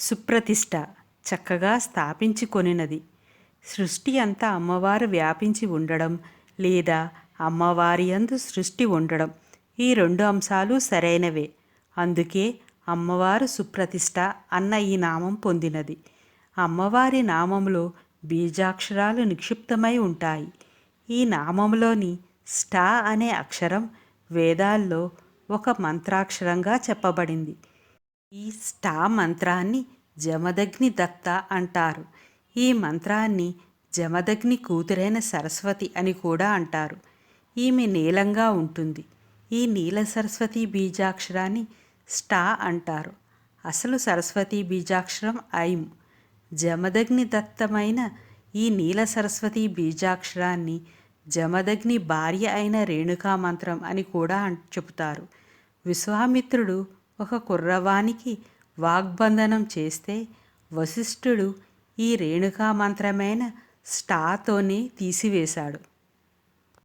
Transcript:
సుప్రతిష్ట చక్కగా స్థాపించుకొనినది. సృష్టి అంతా అమ్మవారు వ్యాపించి ఉండడం లేదా అమ్మవారి యందు సృష్టి ఉండడం ఈ రెండు అంశాలు సరైనవే. అందుకే అమ్మవారు సుప్రతిష్ట అన్న ఈ నామం పొందినది. అమ్మవారి నామంలో బీజాక్షరాలు నిక్షిప్తమై ఉంటాయి. ఈ నామంలోని స్టా అనే అక్షరం వేదాల్లో ఒక మంత్రాక్షరంగా చెప్పబడింది. ఈ స్టా మంత్రాన్ని జమదగ్ని దత్త అంటారు. ఈ మంత్రాన్ని జమదగ్ని కూతురైన సరస్వతి అని కూడా అంటారు. ఈమె నీలంగా ఉంటుంది. ఈ నీల సరస్వతి బీజాక్షరాన్ని స్టా అంటారు. అసలు సరస్వతి బీజాక్షరం ఐం. జమదగ్ని దత్తమైన ఈ నీల సరస్వతి బీజాక్షరాన్ని జమదగ్ని భార్య అయిన రేణుకా మంత్రం అని కూడా అన్- చెబుతారు. విశ్వామిత్రుడు ఒక కుర్రవానికి వాగ్బంధనం చేస్తే వశిష్ఠుడు ఈ రేణుకా మంత్రమైన స్టాతోనే తీసివేశాడు.